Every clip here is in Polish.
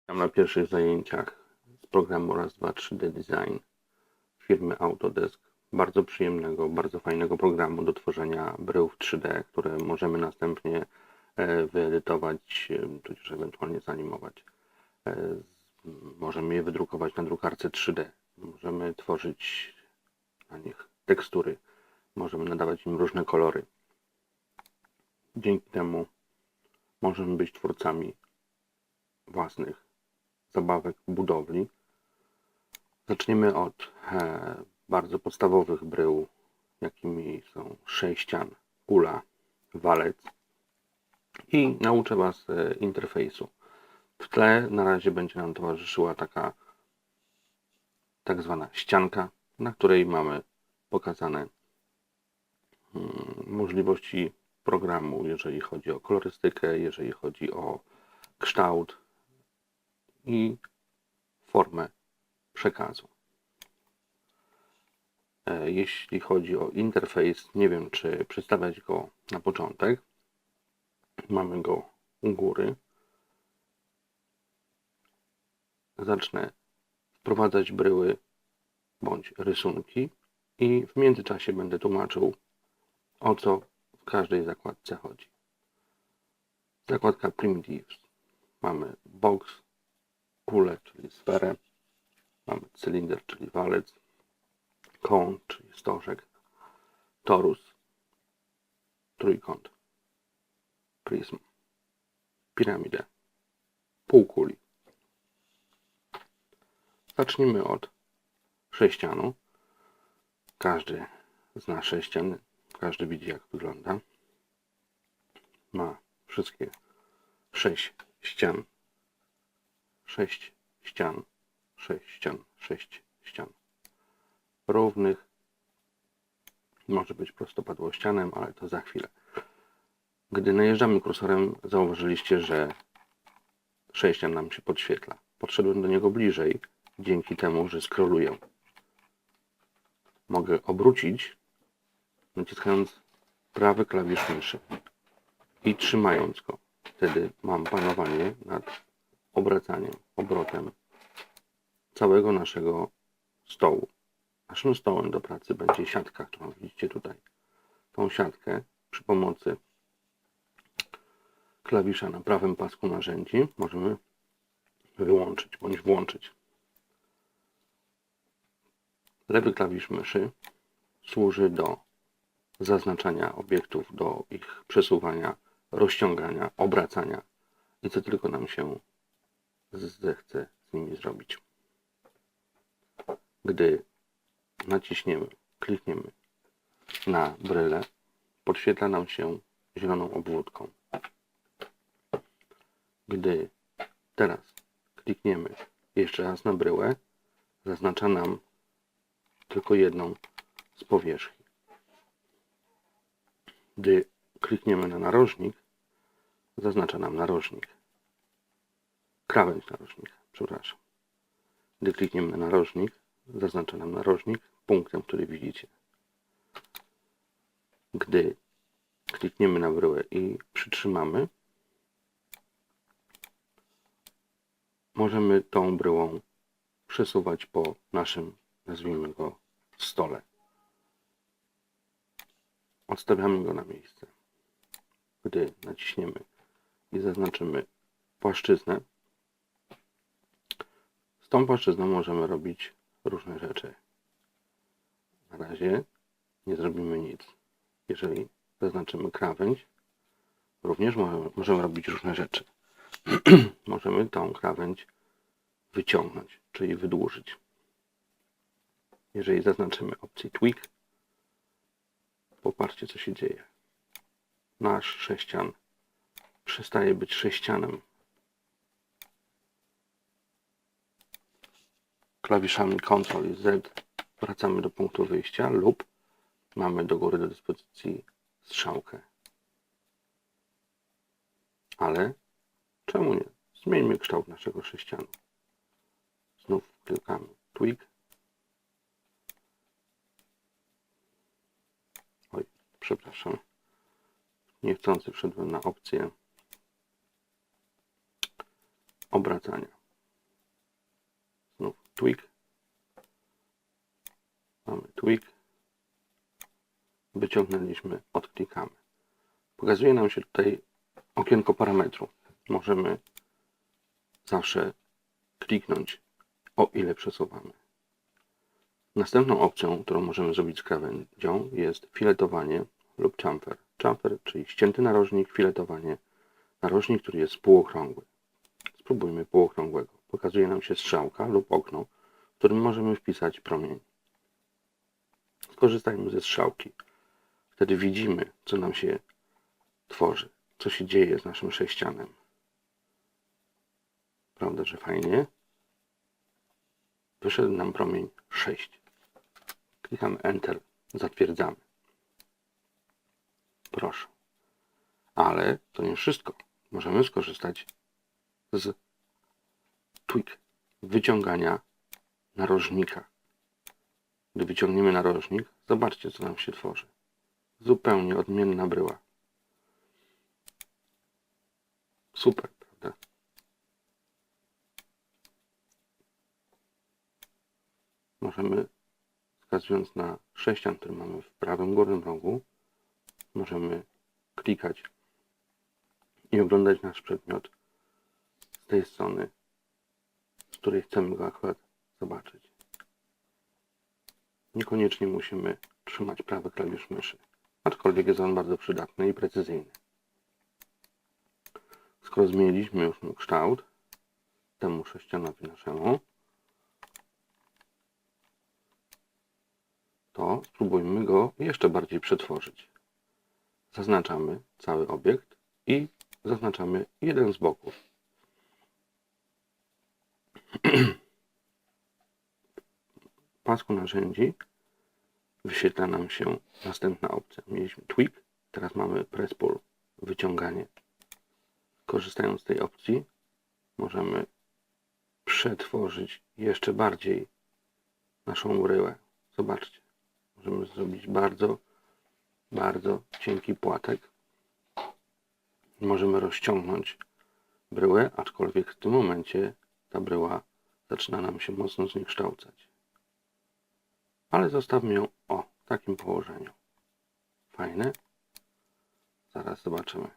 Witam na pierwszych zajęciach z programu Raz, 2, 3D Design firmy Autodesk. Bardzo przyjemnego, bardzo fajnego programu do tworzenia bryłów 3D, które możemy następnie e, wyedytować, e, tudzież ewentualnie zanimować. E, Możemy je wydrukować na drukarce 3D. Możemy tworzyć na nich tekstury. Możemy nadawać im różne kolory. Dzięki temu możemy być twórcami własnych zabawek budowli. Zaczniemy od e, bardzo podstawowych brył, jakimi są sześcian, kula, walec i nauczę Was e, interfejsu. W tle na razie będzie nam towarzyszyła taka tak zwana ścianka, na której mamy pokazane mm, możliwości programu, jeżeli chodzi o kolorystykę, jeżeli chodzi o kształt, i formę przekazu. E, Jeśli chodzi o interfejs, nie wiem czy przedstawiać go na początek. Mamy go u góry. Zacznę wprowadzać bryły bądź rysunki i w międzyczasie będę tłumaczył o co w każdej zakładce chodzi. Zakładka Primitives. Mamy box, kulę, czyli sferę. Mamy cylinder, czyli walec. Koń, czyli stożek. Torus, trójkąt. Prism, piramidę, półkuli. Zacznijmy od sześcianu. Każdy zna sześcian, każdy widzi jak wygląda. Ma wszystkie sześć ścian sześć ścian, sześć ścian, sześć ścian równych. Może być prostopadłościanem, ale to za chwilę. Gdy najeżdżamy kursorem, zauważyliście, że sześcian nam się podświetla. Podszedłem do niego bliżej, dzięki temu, że scrolluję. Mogę obrócić, naciskając prawy klawisz myszy i trzymając go. Wtedy mam panowanie nad obracaniem, obrotem całego naszego stołu. Naszym stołem do pracy będzie siatka, którą widzicie tutaj. Tą siatkę przy pomocy klawisza na prawym pasku narzędzi możemy wyłączyć bądź włączyć. Lewy klawisz myszy służy do zaznaczania obiektów, do ich przesuwania, rozciągania, obracania i co tylko nam się zechce z nimi zrobić. Gdy naciśniemy, klikniemy na brylę, podświetla nam się zieloną obwódką. Gdy teraz klikniemy jeszcze raz na bryłę, zaznacza nam tylko jedną z powierzchni. Gdy klikniemy na narożnik, zaznacza nam narożnik krawędź narożnika, przepraszam. Gdy klikniemy na narożnik, zaznacza nam narożnik punktem, który widzicie. Gdy klikniemy na bryłę i przytrzymamy, możemy tą bryłą przesuwać po naszym, nazwijmy go, stole. Odstawiamy go na miejsce. Gdy naciśniemy i zaznaczymy płaszczyznę, z tą płaszczyzną możemy robić różne rzeczy. Na razie nie zrobimy nic. Jeżeli zaznaczymy krawędź, również możemy, możemy robić różne rzeczy. możemy tą krawędź wyciągnąć, czyli wydłużyć. Jeżeli zaznaczymy opcję Tweak, popatrzcie co się dzieje. Nasz sześcian przestaje być sześcianem klawiszami Ctrl i Z wracamy do punktu wyjścia lub mamy do góry do dyspozycji strzałkę. Ale czemu nie? Zmieńmy kształt naszego sześcianu. Znów klikamy Tweak. Przepraszam. Niechcący wszedłem na opcję obracania. Znów tweak. Mamy tweak. Wyciągnęliśmy, odklikamy. Pokazuje nam się tutaj okienko parametrów. Możemy zawsze kliknąć o ile przesuwamy. Następną opcją, którą możemy zrobić z krawędzią jest filetowanie lub chamfer. Chamfer, czyli ścięty narożnik, filetowanie, narożnik, który jest półokrągły. Spróbujmy półokrągłego. Pokazuje nam się strzałka lub okno, w którym możemy wpisać promień. Skorzystajmy ze strzałki. Wtedy widzimy, co nam się tworzy, co się dzieje z naszym sześcianem. Prawda, że fajnie? Wyszedł nam promień 6. Klikamy Enter, zatwierdzamy. Proszę. Ale to nie wszystko. Możemy skorzystać z tweak, wyciągania narożnika. Gdy wyciągniemy narożnik, zobaczcie, co nam się tworzy. Zupełnie odmienna bryła. Super, prawda? Możemy, wskazując na sześcian, który mamy w prawym górnym rogu, możemy klikać i oglądać nasz przedmiot z tej strony, z której chcemy go akurat zobaczyć. Niekoniecznie musimy trzymać prawy klawisz myszy, aczkolwiek jest on bardzo przydatny i precyzyjny. Skoro zmieniliśmy już kształt, temu sześcianowi naszemu, to spróbujmy go jeszcze bardziej przetworzyć. Zaznaczamy cały obiekt i zaznaczamy jeden z boków. W pasku narzędzi wyświetla nam się następna opcja. Mieliśmy tweak, teraz mamy press pull, wyciąganie. Korzystając z tej opcji możemy przetworzyć jeszcze bardziej naszą bryłę. Zobaczcie, możemy zrobić bardzo, bardzo cienki płatek. Możemy rozciągnąć bryłę, aczkolwiek w tym momencie ta bryła zaczyna nam się mocno zniekształcać. Ale zostawmy ją o takim położeniu. Fajne. Zaraz zobaczymy.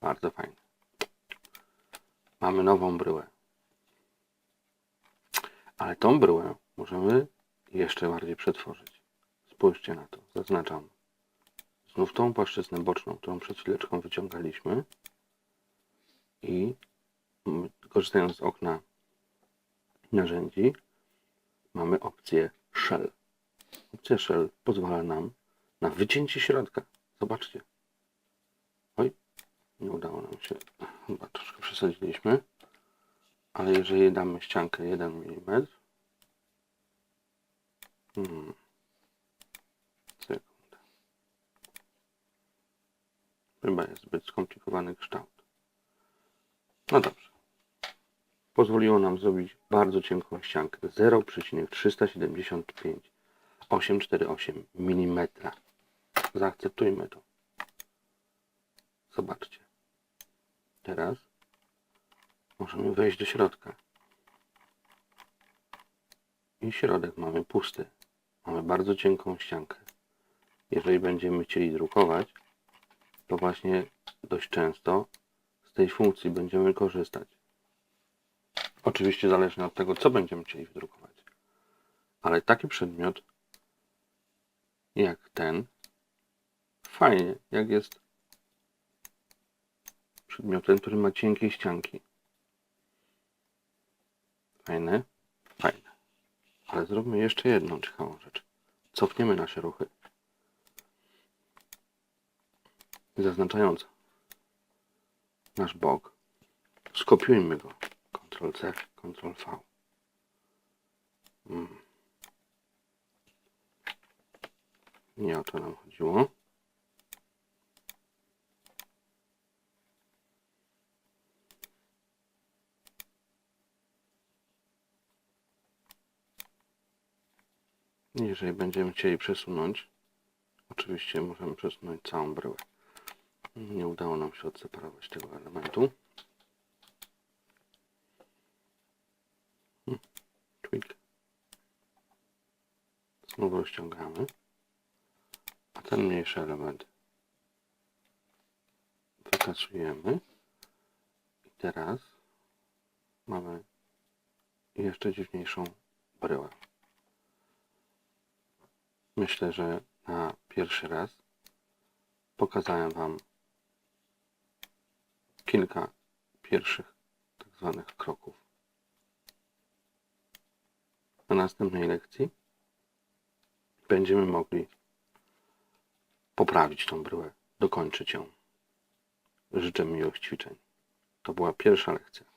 Bardzo fajnie. Mamy nową bryłę. Ale tą bryłę możemy jeszcze bardziej przetworzyć. Spójrzcie na to. Zaznaczam. Znów tą płaszczyznę boczną, którą przed chwileczką wyciągaliśmy. I korzystając z okna narzędzi, mamy opcję Shell. Opcja Shell pozwala nam na wycięcie środka. Zobaczcie. Oj, nie udało nam się. Chyba troszkę przesadziliśmy. Ale jeżeli damy ściankę 1 mm, hmm, sekunda. Chyba jest zbyt skomplikowany kształt. No dobrze. Pozwoliło nam zrobić bardzo cienką ściankę 0,375 848 mm. Zaakceptujmy to. Zobaczcie. Teraz możemy wejść do środka. I środek mamy pusty. Mamy bardzo cienką ściankę. Jeżeli będziemy chcieli drukować, to właśnie dość często z tej funkcji będziemy korzystać. Oczywiście zależnie od tego, co będziemy chcieli wydrukować. Ale taki przedmiot jak ten fajnie, jak jest przedmiotem, który ma cienkie ścianki. Fajne? Fajne. Ale zróbmy jeszcze jedną ciekawą rzecz. Cofniemy nasze ruchy. Zaznaczając nasz bok, skopiujmy go. Ctrl C, Ctrl V. Hmm. Nie o to nam chodziło. Jeżeli będziemy chcieli przesunąć, oczywiście możemy przesunąć całą bryłę. Nie udało nam się odseparować tego elementu. Hmm. Znowu rozciągamy. A ten mniejszy element wykasujemy. I teraz mamy jeszcze dziwniejszą bryłę. Myślę, że na pierwszy raz pokazałem Wam kilka pierwszych tak zwanych kroków. Na następnej lekcji będziemy mogli poprawić tą bryłę, dokończyć ją. Życzę miłych ćwiczeń. To była pierwsza lekcja.